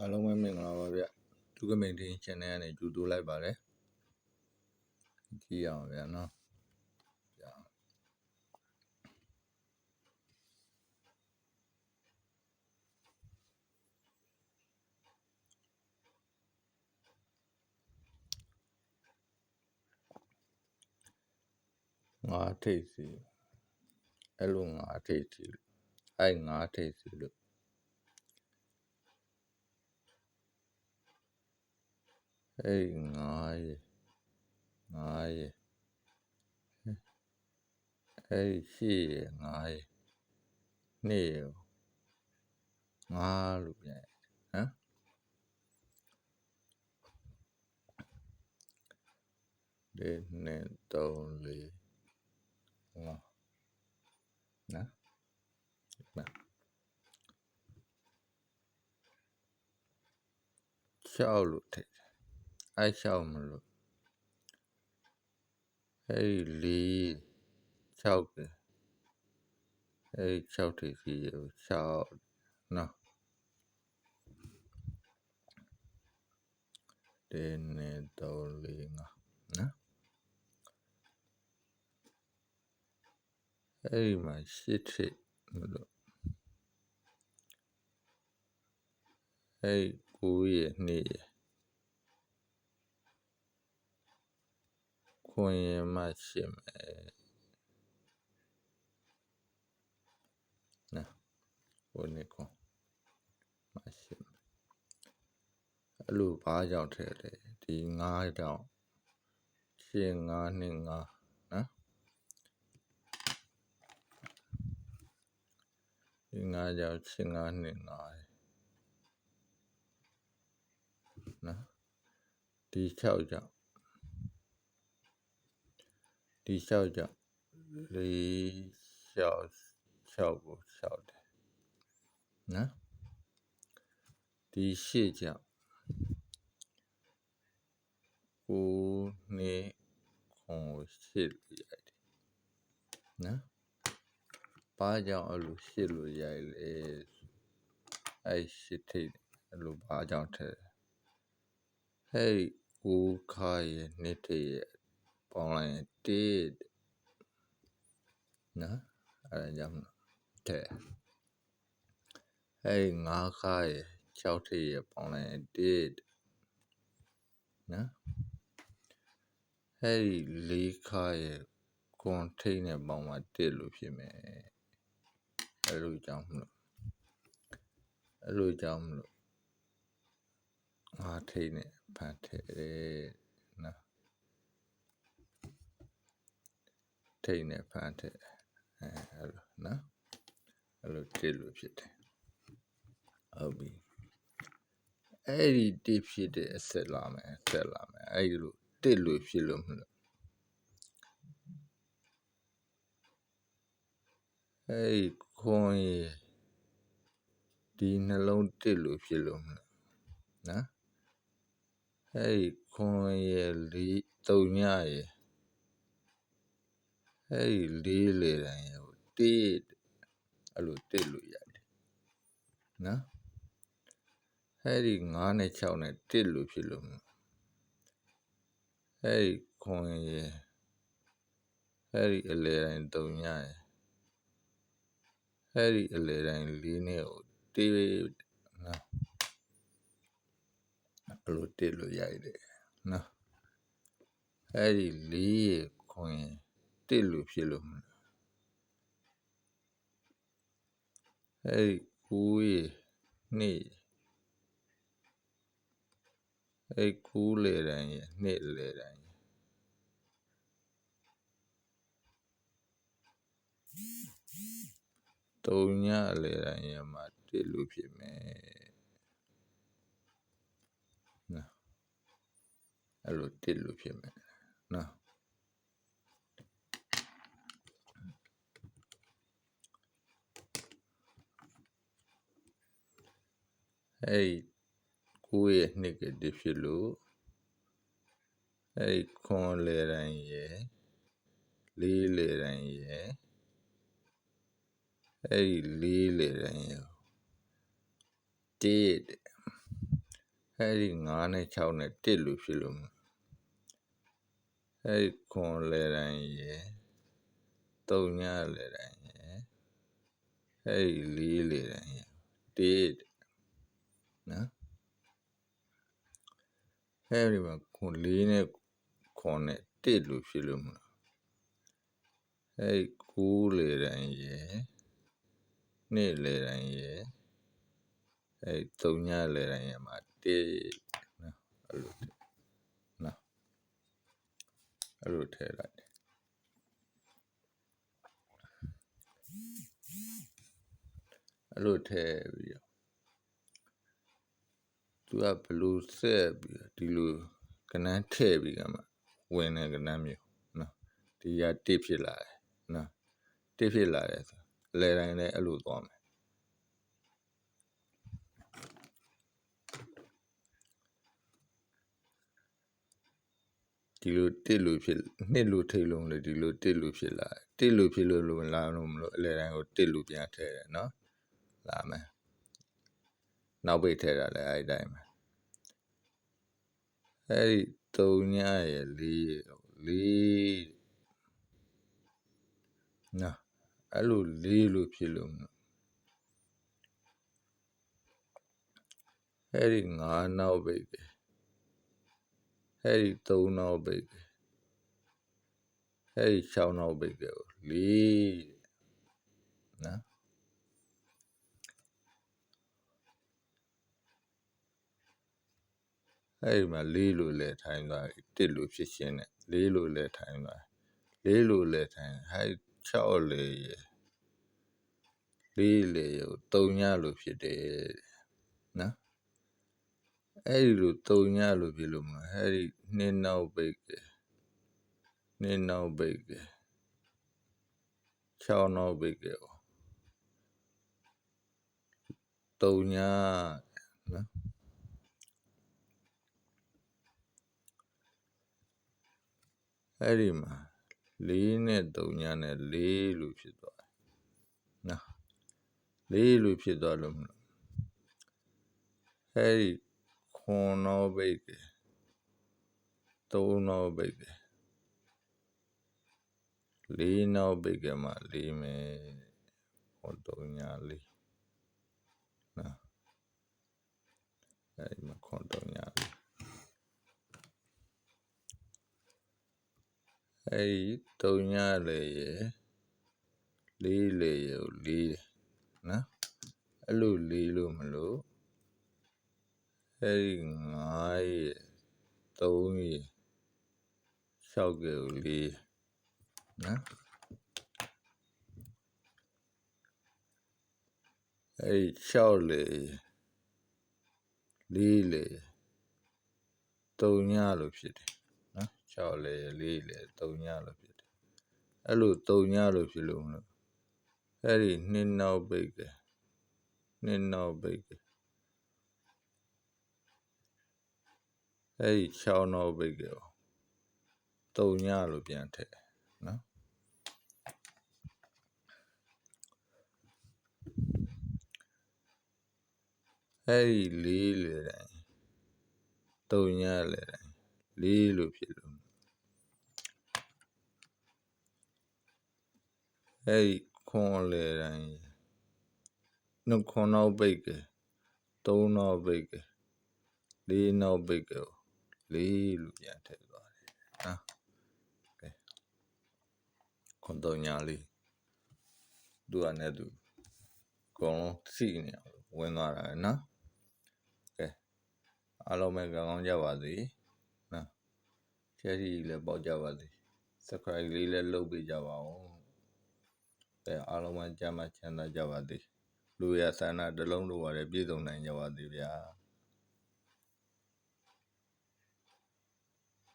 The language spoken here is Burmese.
အားလုံးပဲမင်္ဂလာပါဗျသူကမိန်တင် channel ကနေကြိုတိုးလိုက်ပါတယ်ကြည့်ရအောင်ဗျာနော်ကြာငါထိတ်စီအဲ့လိုငါထိတ်စီအဲ့ငါထိတ်စီလို့ အဲ့ငါရေငါရေအဲ့ရှိရေငါရေနေရငါလို့ပြန်ဟမ်ဒီနဲ့တုံးလေးငါနော်ရှောက်လို့ထိတ် အဲ့ရှောက်မလို့အဲ့လေး6ပဲအဲ့6ထိပ်စီရ6နော်တင်းနေတော့လေးငါနော်အဲ့မှာရှစ်ထိပ်မလို့အဲ့ကိုရနှစ်ရ ခွန်ရမှရှင်းမယ်နော်ဟိုနေခွန်မှရှင်းမယ်အဲ့လိုဘာကြောင့်ထဲလဲဒီငါးကြောင့်ရှင်းငါးနှစ်ငါးနော်ဒီငါးကြောင့်ရှင်းငါးနှစ်ငါးနော်ဒီ6ကြောင့် ဒီ6ကြောင့်လေး6 6ကို6တယ်နော်ဒီ8ကြောင့်ကိုနေခွန်ကို8လို့ရိုက်တယ်နော်ဘာကြောင့်အဲ့လို8လို့ရိုက်လဲအဲ့8ထိတ်အဲ့လိုဘာကြောင့်ထဲဟဲ့ကိုခါရဲ့နှစ်ထိတ်ရဲ့ ပေါင်းလိုက်ရင်တစ်နော်အဲ့ဒါကြောင့်တဲ့အဲ့ငါးခါရဲ့6ထိပ်ရဲ့ပေါင်းလိုက်ရင်တစ်နော်အဲ့လေးခါရဲ့ကွန်ထိပ်နဲ့ပေါင်းမှတစ်လို့ဖြစ်မယ်အဲ့လိုကြောင့်မလို့အဲ့လိုကြောင့်မလို့ငါးထိပ်နဲ့ဖန်ထည့်တယ်နော် ထိတ်နဲ့ဖန်ထည့်အဲအဲ့လိုနော်အဲ့လိုတစ်လို့ဖြစ်တယ်ဟုတ်ပြီအဲ့ဒီတစ်ဖြစ်တဲ့အဆက်လာမယ်ဆက်လာမယ်အဲ့ဒီလိုတစ်လို့ဖြစ်လို့မလို့အဲ့ဒီခွန်ရဒီနှလုံးတစ်လို့ဖြစ်လို့မလို့နော်အဲ့ဒီခွန်ရလေးတုံညရ အဲ့ဒီလေးလေတိုင်းကိုတိအဲ့လိုတိလို့ရတယ်နော်အဲ့ဒီ9နဲ့6နဲ့တိလို့ဖြစ်လို့အဲ့ဒီခွန်ရအဲ့ဒီအလေတိုင်းတုံညရအဲ့ဒီအလေတိုင်းလေးနဲ့ကိုတိနော်အဲ့လိုတိလို့ရတယ်နော်အဲ့ဒီလေးခွန်ရ တစ်လို့ဖြစ်လို့မလားအဲ့ကိုးရနှစ်အဲ့ကိုးလေတိုင်းရနှစ်လေတိုင်းတုံညလေတိုင်းရမှာတစ်လို့ဖြစ်မယ်နော်အဲ့လိုတစ်လို့ဖြစ်မယ်နော် အဲ့ကိုယ့်ရဲ့နှစ်ကတစ်ဖြစ်လို့အဲ့ခွန်လေတိုင်းရယ်လေးလေတိုင်းရယ်အဲ့လေးလေတိုင်းရယ်တစ်အဲ့ဒီ9နဲ့6နဲ့1လို့ဖြစ်လို့မလို့အဲ့ဒီခွန်လဲတိုင်းရယ်3ညလဲတိုင်းရယ်အဲ့ဒီ4လဲတိုင်းရယ်1 နော်အဲ့ဒီမှာခွန်4နဲ့ခွန်နဲ့1လို့ဖြစ်လို့မလို့အဲ့ဒီ9လဲတိုင်းရယ်2လဲတိုင်းရယ်အဲ့3ညလဲတိုင်းရယ်မှာ1နော်အဲ့လိုနော်အဲ့လိုထည့်လိုက်အဲ့လိုထည့်ပြီးတော့သူ ကဘလူးဆက်ပြီးတော့ဒီလိုကနန်းထည့်ပြီးကမှဝင်တဲ့ကနန်းမျိုးနော်ဒီကတစ်ဖြစ်လာတယ်နော်တစ်ဖြစ်လာတယ်ဆိုအလဲတိုင်းလည်းအဲ့လိုသွားမယ်ဒီလိုတစ်လို့ဖြစ်နှစ်လို့ထိတ်လုံးလေဒီလိုတစ်လို့ဖြစ်လာတစ်လို့ဖြစ်လို့လို့လာလို့မလို့အလဲတိုင်းကိုတစ်လို့ပြန်ထည့်တယ်နော်လာမယ်နောက်ပိတ်ထည့်တာလည်းအဲ့ဒီတိုင်းပဲ အဲ့ဒီ3ညရဲ့4ရဲ့4နော်အဲ့လို4လို့ဖြစ်လို့မလို့အဲ့ဒီ9နောက်ပိတ်တယ်အဲ့ဒီ3နောက်ပိတ်တယ်အဲ့ဒီ6နောက်ပိတ်တယ်4နော် အဲ့ဒီမှာလေးလို့လဲထိုင်သွားပြီတစ်လို့ဖြစ်ရှင်းနဲ့လေးလို့လဲထိုင်သွားလေးလို့လဲထိုင်ဟဲ့6လေရလေးလေရတုံညလို့ဖြစ်တယ်နော်အဲ့ဒီလိုတုံညလို့ဖြစ်လို့မလို့အဲ့ဒီနှစ်နောက်ပိတ်ကနှစ်နောက်ပိတ်က6နောက်ပိတ်ကတုံညနော် အဲ့ဒီမှာ4နဲ့3ညနဲ့4လို့ဖြစ်သွားတယ်နော်4လို့ဖြစ်သွားလို့မလို့အဲ့ဒီခွန်နောက်ပိတ်က3နောက်ပိတ်က4နောက်ပိတ်ကမှ4မယ်ဟော3ည4နော်အဲ့ဒီမှာခွန်3ည4 အဲ့ဒီတုံညလေရယ်လေးလေရယ်လေးနော်အဲ့လိုလေးလို့မလို့အဲ့ဒီ9ရယ်3ရယ်6ရယ်လေးနော်အဲ့ဒီ6လေလေးလေတုံညလို့ဖြစ်တယ်နော် 6လေ4လေ3ညလို့ဖြစ်တယ်အဲ့လို3ညလို့ဖြစ်လို့မလို့အဲ့ဒီနှစ်နောက်ပိတ်ကနှစ်နောက်ပိတ်ကအဲ့ဒီ6နောက်ပိတ်က3ညလို့ပြန်ထည့်နော်အဲ့ဒီလေးလေတိုင်း3ညလေတိုင်းလေးလို့ဖြစ်လို့ အဲ့ဒီခွန်လေတိုင်းနှုတ်ခွန်နောက်ပိတ်ကသုံးနောက်ပိတ်ကလေးနောက်ပိတ်ကလေးလို့ပြန်ထည့်သွားတယ်နော်ကဲခွန်သုံးညာလေးသူကနဲ့သူအကုန်လုံးစီနေအောင်ဝင်သွားတာနော်ကဲအားလုံးပဲကောင်းကောင်းကြပါစေနော်ချဲစီလည်းပေါက်ကြပါစေ subscribe လေးလည်းလုပ်ပေးကြပါဦး အဲအားလုံးပဲကြမ်းမှချမ်းသာကြပါစေလူရဆန္ဒတစ်လုံးလိုပါလေပြည့်စုံနိုင်ကြပါစေဗျာ